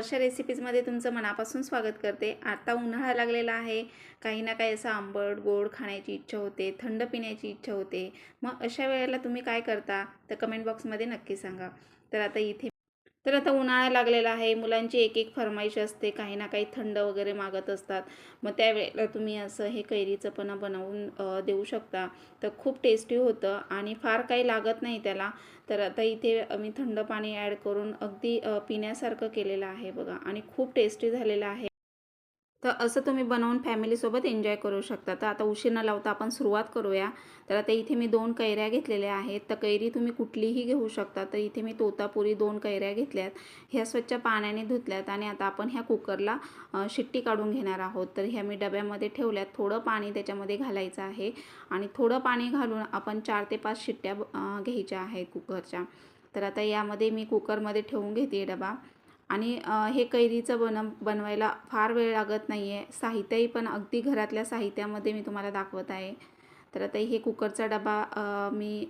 वर्षा रेसिपीजमध्ये तुमचं मनापासून स्वागत करते. आता उन्हाळा लागलेला आहे. काही ना काही असं आंबट गोड खाण्याची इच्छा होते थंड पिण्याची इच्छा होते. मग अशा वेळेला तुम्ही काय करता? तर कमेंट बॉक्समध्ये नक्की सांगा. तर आता इथे तर आता उन्हाळा लागलेला आहे मुलांची एक एक फरमाईश असते काही ना काही थंड वगैरे मागत असतात. मग त्यावेळेला तुम्ही असं हे कैरीचं पण बनवून देऊ शकता. तर खूप टेस्टी होतं आणि फार काही लागत नाही त्याला. तर आता इथे मी थंड पाणी ॲड करून अगदी पिण्यासारखं केलेलं आहे बघा आणि खूप टेस्टी झालेलं आहे. तर असं तुम्ही बनवून फॅमिलीसोबत एन्जॉय करू शकता. तर आता उशीर न लावता आपण सुरुवात करूया. तर आता इथे मी दोन कैऱ्या घेतलेल्या आहेत. तर कैरी तुम्ही कुठलीही घेऊ शकता. तर इथे मी तोतापुरी दोन कैऱ्या घेतल्यात. ह्या स्वच्छ पाण्याने धुतल्यात आणि आता आपण ह्या कुकरला शिट्टी काढून घेणार आहोत. तर ह्या मी डब्यामध्ये ठेवल्यात. थोडं पाणी त्याच्यामध्ये घालायचं आहे. आणि थोडं पाणी घालून आपण चार ते पाच शिट्ट्या घ्यायच्या आहेत कुकरच्या. तर आता यामध्ये मी कुकरमध्ये ठेवून घेते डबा. आणि हे कैरीचं बन बनवायला फार वेळ लागत नाही आहे साहित्यही पण अगदी घरातल्या साहित्यामध्ये मी तुम्हाला दाखवत आहे. तर आता हे कुकरचा डबा मी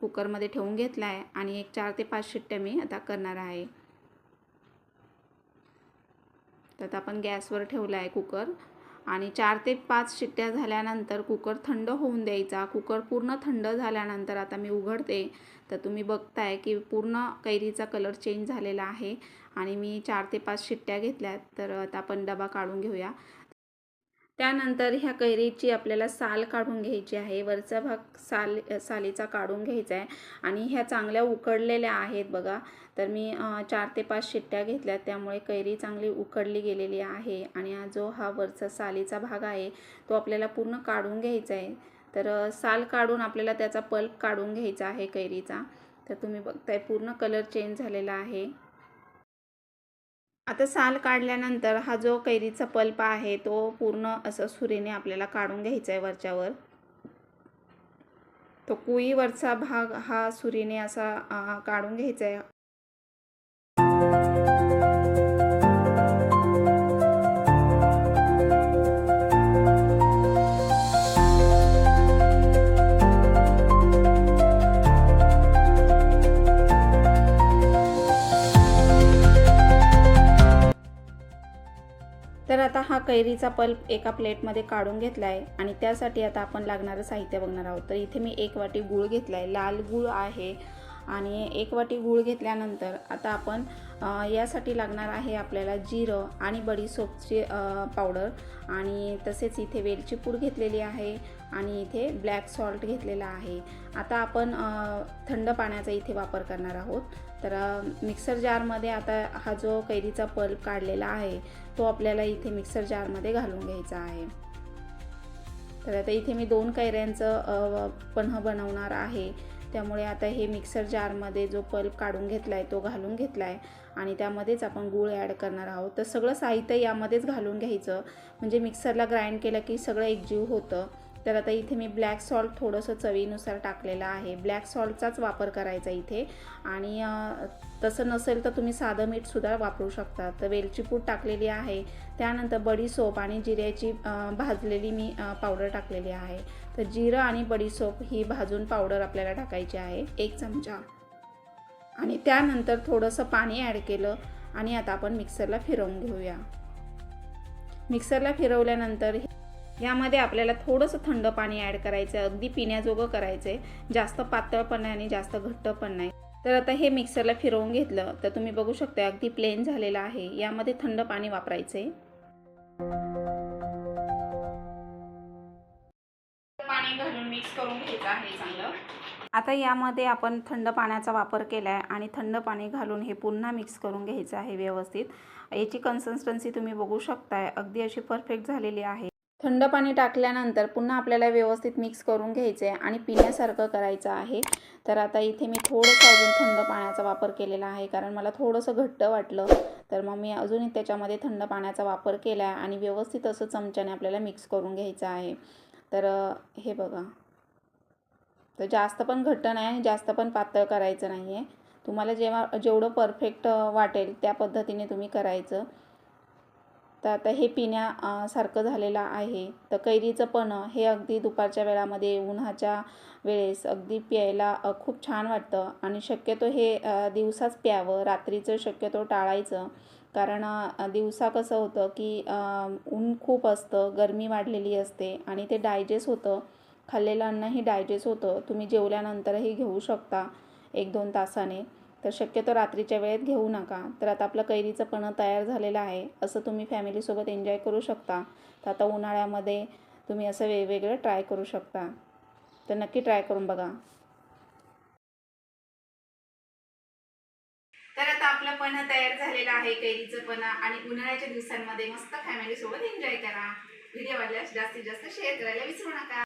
कुकरमध्ये ठेवून घेतला आहे आणि एक चार ते पाच शिट्ट्या मी आता करणार आहे. तर आता आपण गॅसवर ठेवला आहे कुकर. आणि चार ते पाच शिट्ट्या झाल्यानंतर कुकर थंड होऊन द्यायचा. कुकर पूर्ण थंड झाल्यानंतर आता मी उघडते. तर तुम्ही बघताय की पूर्ण कैरीचा कलर चेंज झालेला आहे. आणि मी चार ते पाच शिट्ट्या घेतल्यात. तर आता आपण डबा काढून घेऊया. त्यानंतर ह्या कैरीची आपल्याला साल काढून घ्यायची आहे. वरचा भाग साल सालीचा काढून घ्यायचा आहे. आणि ह्या चांगल्या उकडलेल्या आहेत बघा. तर मी चार ते पाच शिट्ट्या घेतल्या. त्यामुळे कैरी चांगली उकडली गेलेली आहे आणि हा जो हा वरचा सालीचा भाग आहे तो आपल्याला पूर्ण काढून घ्यायचा आहे. तर साल काढून आपल्याला त्याचा पल्प काढून घ्यायचा आहे कैरीचा. तर तुम्ही बघताय पूर्ण कलर चेंज झालेला आहे. आता साल काढल्यानंतर हा जो कैरीचा पल्प आहे तो पूर्ण असं सुरीने आपल्याला काढून घ्यायचा आहे वरच्यावर. तो कुईवरचा भाग हा सुरीने असा काढून घ्यायचा आहे. आता हा कैरीचा पल्प एका प्लेटमध्ये काढून घेतला आहे आणि त्यासाठी आता आपण लागणारं साहित्य बघणार आहोत. तर इथे मी एक वाटी गूळ घेतला आहे लाल गूळ आहे. आणि एक वाटी गूळ घेतल्यानंतर आता आपण यासाठी लागणार आहे आपल्याला जिरं आणि बडीसोपची पावडर. आणि तसेच इथे वेलची पूड घेतलेली आहे आणि इथे ब्लॅक सॉल्ट घेतलेला आहे. आता आपण थंड पाण्याचा इथे वापर करणार आहोत. तर मिक्सर जारमध्ये आता हा जो कैरीचा पल्प काढलेला आहे तो आपल्याला इथे मिक्सर जारमध्ये घालून घ्यायचा आहे. तर आता इथे मी दोन कैऱ्यांचं पन्ह बनवणार आहे. त्यामुळे आता हे मिक्सर जारमध्ये जो पल्प काढून घेतला आहे तो घालून घेतला आहे आणि त्यामध्येच आपण गूळ ॲड करणार आहोत. तर सगळं साहित्य यामध्येच घालून घ्यायचं. म्हणजे मिक्सरला ग्राइंड केलं की सगळं एकजीव होतं. तर आता इथे मी ब्लॅक सॉल्ट थोडंसं चवीनुसार टाकलेलं आहे. ब्लॅक सॉल्टचाच वापर करायचा इथे. आणि तसं नसेल तर तुम्ही साधं मीठसुद्धा वापरू शकता. तर वेलची पूड टाकलेली आहे. त्यानंतर बडीसोप आणि जिऱ्याची भाजलेली मी पावडर टाकलेली आहे. तर जिरं आणि बडीसोप ही भाजून पावडर आपल्याला टाकायची आहे. एक चमचा. आणि त्यानंतर थोडंसं पाणी ॲड केलं आणि आता आपण मिक्सरला फिरवून घेऊया. मिक्सरला फिरवल्यानंतर यामध्ये आपल्याला थोडंसं थंड पाणी ॲड करायचं आहे. अगदी पिण्याजोगं करायचं आहे. जास्त पातळ पण नाही आणि जास्त घट्ट पण नाही. तर आता हे मिक्सरला फिरवून घेतलं तर तुम्ही बघू शकता अगदी प्लेन झालेलं आहे. यामध्ये थंड पाणी वापरायचं आहे. पाणी घालून मिक्स करून घ्यायचं आहे चांगलं. आता यामध्ये आपण थंड पाण्याचा वापर केला आहे आणि थंड पाणी घालून हे पुन्हा मिक्स करून घ्यायचं आहे व्यवस्थित. याची कन्सिस्टन्सी तुम्ही बघू शकताय. अगदी अशी परफेक्ट झालेली आहे. थंड पाणी टाकल्यानंतर पुन्हा आपल्याला व्यवस्थित मिक्स करून घ्यायचं आहे आणि पिण्यासारखं करायचं आहे. तर आता इथे मी थोडंसं अजून थंड पाण्याचा वापर केलेला आहे. कारण मला थोडंसं घट्ट वाटलं. तर मग मी अजूनही त्याच्यामध्ये थंड पाण्याचा वापर केला आहे आणि व्यवस्थित असं चमच्याने आपल्याला मिक्स करून घ्यायचं आहे. तर हे बघा. तर जास्त पण घट्ट नाही आणि जास्त पण पातळ करायचं नाही आहे तुम्हाला जेव्हा जेवढं परफेक्ट वाटेल त्या पद्धतीने तुम्ही करायचं. तर आता हे पिण्या सारखं झालेलं आहे. तर कैरीचं पण हे अगदी दुपारच्या वेळामध्ये उन्हाच्या वेळेस अगदी प्यायला खूप छान वाटतं. आणि शक्यतो हे दिवसाच प्यावं. रात्रीचं शक्यतो टाळायचं. कारण दिवसा कसं होतं की ऊन खूप असतं गरमी वाढलेली असते आणि ते डायजेस्ट होतं. खाल्लेलं अन्नही डायजेस्ट होतं. तुम्ही जेवल्यानंतरही घेऊ शकता एक दोन तासाने. तर शक्यतो रात्रीच्या वेळेत घेऊ नका. तर आता आपलं कैरीचं पणं तयार झालेलं आहे. असं तुम्ही फॅमिलीसोबत एन्जॉय करू शकता. तर आता उन्हाळ्यामध्ये तुम्ही असं वेगवेगळं ट्राय करू शकता. तर नक्की ट्राय करून बघा. तर आता आपलं पणं तयार झालेलं आहे कैरीचं पणं. आणि उन्हाळ्याच्या दिवसांमध्ये मस्त फॅमिलीसोबत एन्जॉय करा. व्हिडिओ आवडल्यास जास्तीत जास्त शेअर करायला विसरू नका.